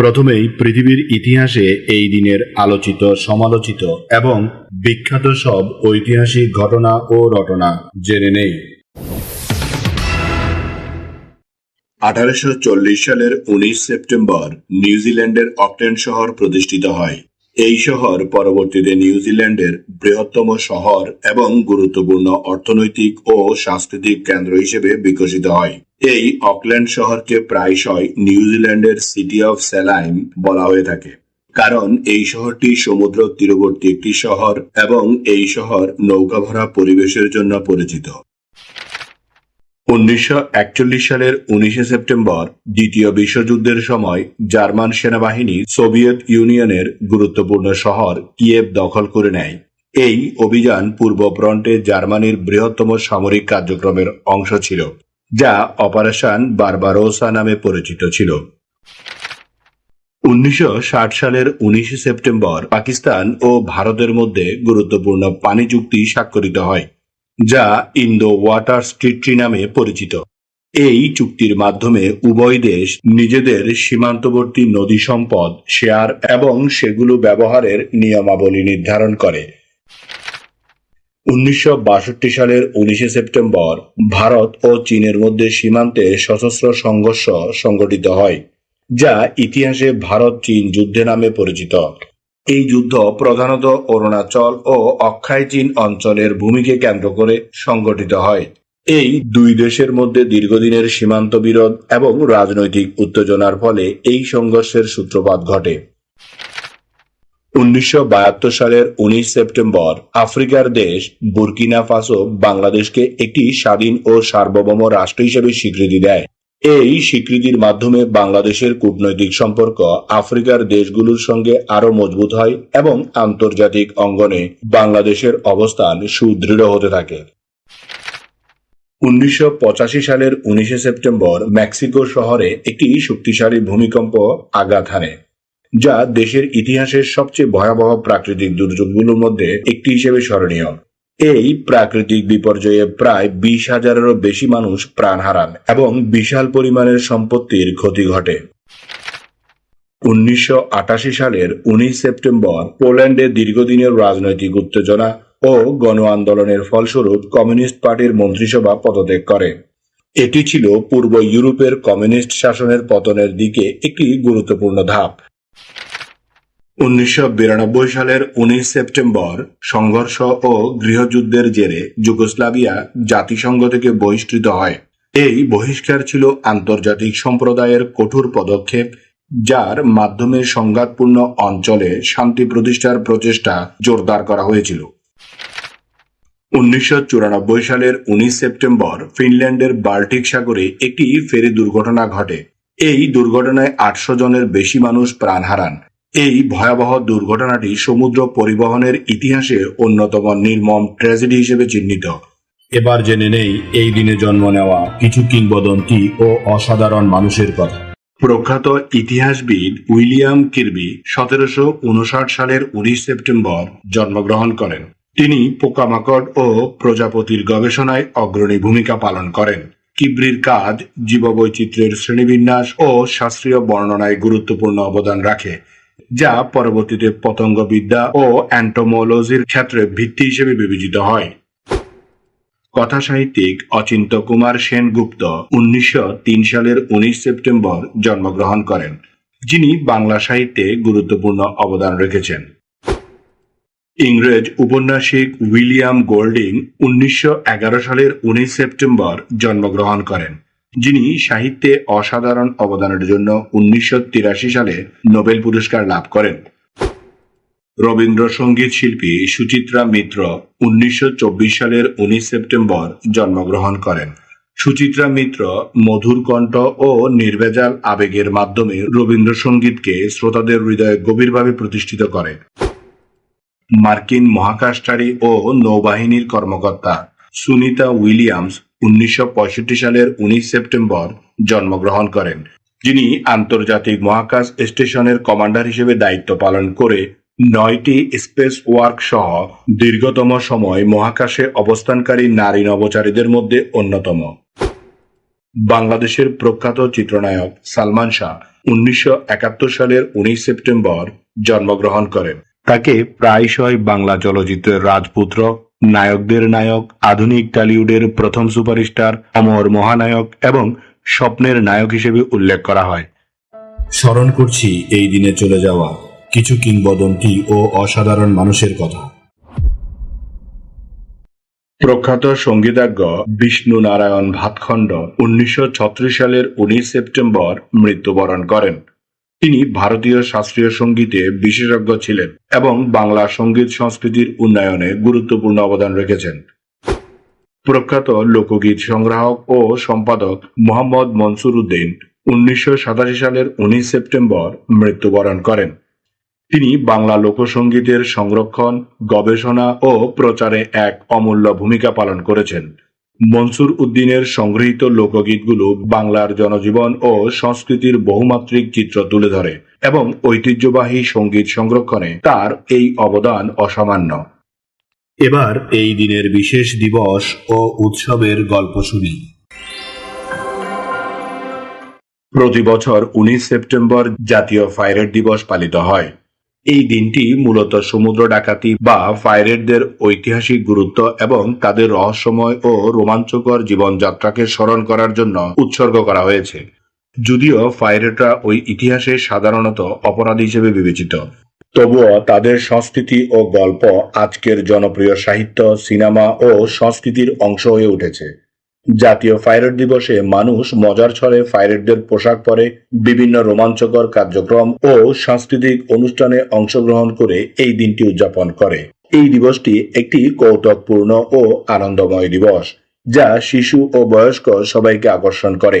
প্রথমেই পৃথিবীর ইতিহাসে এই দিনের আলোচিত, সমালোচিত এবং বিখ্যাত সব ঐতিহাসিক ঘটনা ও রটনা জেনে নেই। আঠারোশ চল্লিশ সালের উনিশ সেপ্টেম্বর নিউজিল্যান্ডের অকটেন শহর প্রতিষ্ঠিত হয়। এই শহর পরবর্তীতে নিউজিল্যান্ডের বৃহত্তম শহর এবং গুরুত্বপূর্ণ অর্থনৈতিক ও সাংস্কৃতিক কেন্দ্র হিসেবে বিকশিত হয়। এই অকল্যান্ড শহরকে প্রায়শই নিউজিল্যান্ডের সিটি অফ স্যালাইম বলা হয়ে থাকে। কারণ এই শহরটি সমুদ্র তীরবর্তী একটি শহর এবং এই শহর নৌকা ভরা পরিবেশের জন্য পরিচিত। উনিশশো একচল্লিশ সালের উনিশে সেপ্টেম্বর দ্বিতীয় বিশ্বযুদ্ধের সময় জার্মান সেনাবাহিনী সোভিয়েত ইউনিয়নের গুরুত্বপূর্ণ শহর কিয়েভ দখল করে নেয়। এই অভিযান পূর্ব ফ্রন্টে জার্মানির বৃহত্তম সামরিক কার্যক্রমের অংশ ছিল। যা অপারেশন বারবারোসা নামে পরিচিত ছিল। উনিশশো ষাট সালের উনিশে সেপ্টেম্বর পাকিস্তান ও ভারতের মধ্যে গুরুত্বপূর্ণ পানি চুক্তি স্বাক্ষরিত হয়, যা ইন্দো ওয়াটার স্ট্রিট্রি নামে পরিচিত। এই চুক্তির মাধ্যমে উভয় দেশ নিজেদের সীমান্তবর্তী নদী সম্পদ, শেয়ার এবং সেগুলো ব্যবহারের নিয়মাবলী নির্ধারণ করে। উনিশশো বাষট্টি সালের উনিশে সেপ্টেম্বর ভারত ও চীনের মধ্যে সীমান্তে সশস্ত্র সংঘর্ষ সংঘটিত হয়, যা ইতিহাসে ভারত চীন যুদ্ধে নামে পরিচিত। এই যুদ্ধ প্রধানত অরুণাচল ও অক্ষয় চীন অঞ্চলের ভূমিকে কেন্দ্র করে সংগঠিত হয়। এই দুই দেশের মধ্যে দীর্ঘদিনের সীমান্ত বিরোধ এবং রাজনৈতিক উত্তেজনার ফলে এই সংঘর্ষের সূত্রপাত ঘটে। উনিশশো বাহাত্তর সালের উনিশ সেপ্টেম্বর আফ্রিকার দেশ বুর্কিনা ফাসো বাংলাদেশকে একটি স্বাধীন ও সার্বভৌম রাষ্ট্র হিসেবে স্বীকৃতি দেয়। এই স্বীকৃতির মাধ্যমে বাংলাদেশের কূটনৈতিক সম্পর্ক আফ্রিকার দেশগুলোর সঙ্গে আরও মজবুত হয় এবং আন্তর্জাতিক অঙ্গনে বাংলাদেশের অবস্থান সুদৃঢ় হতে থাকে। উনিশশো পঁচাশি সালের উনিশে সেপ্টেম্বর মেক্সিকো শহরে একটি শক্তিশালী ভূমিকম্প আঘাত হানে। যা দেশের ইতিহাসের সবচেয়ে ভয়াবহ প্রাকৃতিক দুর্যোগগুলোর মধ্যে একটি হিসেবে স্মরণীয়। এই প্রাকৃতিক বিপর্যয়ে প্রায় বিশ হাজারেরও বেশি মানুষ প্রাণ হারান এবং বিশাল পরিমাণের সম্পত্তির ক্ষতি ঘটে। উনিশশো আটাশি সালের উনিশ সেপ্টেম্বর পোল্যান্ডে দীর্ঘদিনের রাজনৈতিক উত্তেজনা ও গণ আন্দোলনের ফলস্বরূপ কমিউনিস্ট পার্টির মন্ত্রিসভা পদত্যাগ করে। এটি ছিল পূর্ব ইউরোপের কমিউনিস্ট শাসনের পতনের দিকে একটি গুরুত্বপূর্ণ ধাপ। উনিশশ বিরানব্বই সালের উনিশ সেপ্টেম্বর সংঘর্ষ ও গৃহযুদ্ধের জেরে যুগোস্লাভিয়া জাতিসংঘ থেকে বহিষ্কৃত হয়। এই বহিষ্কার ছিল আন্তর্জাতিক সম্প্রদায়ের কঠোর পদক্ষেপ, যার মাধ্যমে সংঘাতপূর্ণ অঞ্চলে শান্তি প্রতিষ্ঠার প্রচেষ্টা জোরদার করা হয়েছিল। উনিশশো চুরানব্বই সালের উনিশ সেপ্টেম্বর ফিনল্যান্ডের বাল্টিক সাগরে একটি ফেরি দুর্ঘটনা ঘটে। এই দুর্ঘটনায় আটশো জনের বেশি মানুষ প্রাণ হারান। এই ভয়াবহ দুর্ঘটনাটি সমুদ্র পরিবহনের ইতিহাসে অন্যতম নির্মম ট্র্যাজেডি হিসেবে চিহ্নিত। এবার জেনে নেই এই দিনে জন্ম নেওয়া কিছু কিংবদন্তি ও অসাধারণ মানুষের কথা। প্রখ্যাত ইতিহাসবিদ উইলিয়াম কিরবি সতেরোশো উনষাট সালের উনিশ সেপ্টেম্বর জন্মগ্রহণ করেন। তিনি পোকামাকড় ও প্রজাপতির গবেষণায় অগ্রণী ভূমিকা পালন করেন। কিবরির কাজ জীববৈচিত্র্যের শ্রেণীবিন্যাস ও শাস্ত্রীয় বর্ণনায় গুরুত্বপূর্ণ অবদান রাখে, যা পরবর্তীতে পতঙ্গবিদ্যা ও অ্যান্টোমোলজির ক্ষেত্রে ভিত্তি হিসেবে বিবেচিত হয়। কথা সাহিত্যিক অচিন্ত কুমার সেনগুপ্ত উনিশশো তিন সালের উনিশ সেপ্টেম্বর জন্মগ্রহণ করেন, যিনি বাংলা সাহিত্যে গুরুত্বপূর্ণ অবদান রেখেছেন। ইংরেজ উপন্যাসিক উইলিয়াম গোল্ডিং উনিশশো এগারো সালের উনিশ সেপ্টেম্বর জন্মগ্রহণ করেন, যিনি সাহিত্যে অসাধারণ অবদানের জন্য উনিশশো তিরাশি সালে নোবেল পুরস্কার লাভ করেন। রবীন্দ্রসঙ্গীত শিল্পী সুচিত্রা মিত্র উনিশশো চব্বিশ সালের উনিশ সেপ্টেম্বর জন্মগ্রহণ করেন। সুচিত্রা মিত্র মধুর কণ্ঠ ও নির্ভেজাল আবেগের মাধ্যমে রবীন্দ্রসঙ্গীতকে শ্রোতাদের হৃদয়ে গভীরভাবে প্রতিষ্ঠিত করে। মার্কিন মহাকাশচারী ও নৌবাহিনীর কর্মকর্তা সুনিতা উইলিয়ামস উনিশশো পঁয়ষট্টি সালের উনিশ সেপ্টেম্বর জন্মগ্রহণ করেন। যিনি আন্তর্জাতিক মহাকাশ স্টেশনের কমান্ডার হিসেবে দায়িত্ব পালন করে নয়টি স্পেস ওয়ার্ক সহ দীর্ঘতম সময় মহাকাশে অবস্থানকারী নারী নভোচারীদের মধ্যে অন্যতম। বাংলাদেশের প্রখ্যাত চিত্রনায়ক সালমান শাহ উনিশশো একাত্তর সালের উনিশ সেপ্টেম্বর জন্মগ্রহণ করেন। তাকে প্রায়শই বাংলা চলচ্চিত্রের রাজপুত্র নায়কদের নায়ক আধুনিক টলিউডের প্রথম সুপারস্টার অমর মহানায়ক এবং স্বপ্নের নায়ক হিসেবে উল্লেখ করা হয়। স্মরণ করছি এই দিনে চলে যাওয়া কিছু কিংবদন্তি ও অসাধারণ মানুষের কথা। প্রখ্যাত সঙ্গীতজ্ঞ বিষ্ণু নারায়ণ ভাতখণ্ড উনিশশো ছত্রিশ সালের উনিশ সেপ্টেম্বর মৃত্যুবরণ করেন। তিনি ভারতীয় শাস্ত্রীয় সঙ্গীতে বিশেষজ্ঞ ছিলেন এবং বাংলা সংগীত সংস্কৃতির উন্নয়নে গুরুত্বপূর্ণ অবদান রেখেছেন। প্রখ্যাত লোকগীত সংগ্রাহক ও সম্পাদক মোহাম্মদ মনসুর উদ্দিন উনিশশো সাতাশি সালের উনিশ সেপ্টেম্বর মৃত্যুবরণ করেন। তিনি বাংলা লোকসঙ্গীতের সংরক্ষণ, গবেষণা ও প্রচারে এক অমূল্য ভূমিকা পালন করেছেন। মনসুর উদ্দিনের সংগৃহীত লোকগীতগুলো বাংলার জনজীবন ও সংস্কৃতির বহুমাত্রিক চিত্র তুলে ধরে এবং ঐতিহ্যবাহী সংগীত সংরক্ষণে তার এই অবদান অসামান্য। এবার এই দিনের বিশেষ দিবস ও উৎসবের গল্প শুনি। প্রতি বছর উনিশ সেপ্টেম্বর জাতীয় ফায়ারেট দিবস পালিত হয়। এই দিনটি মূলত সমুদ্র ডাকাতি বা পাইরেটদের ঐতিহাসিক গুরুত্ব এবং তাদের রহস্যময় ও রোমাঞ্চকর জীবনযাত্রাকে স্মরণ করার জন্য উৎসর্গ করা হয়েছে। যদিও পাইরেটরা ওই ইতিহাসে সাধারণত অপরাধ হিসেবে বিবেচিত। তবুও তাদের সংস্কৃতি ও গল্প আজকের জনপ্রিয় সাহিত্য, সিনেমা ও সংস্কৃতির অংশ হয়ে উঠেছে। জাতীয় ফাইরেট দিবসে মানুষ মজার ছলে ফাইরেটদের পোশাক পরে বিভিন্ন রোমাঞ্চকর কার্যক্রম ও সাংস্কৃতিক অনুষ্ঠানে অংশগ্রহণ করে এই দিনটি উদযাপন করে। এই দিবসটি একটি কৌতুকপূর্ণ ও আনন্দময় দিবস, যা শিশু ও বয়স্ক সবাইকে আকর্ষণ করে।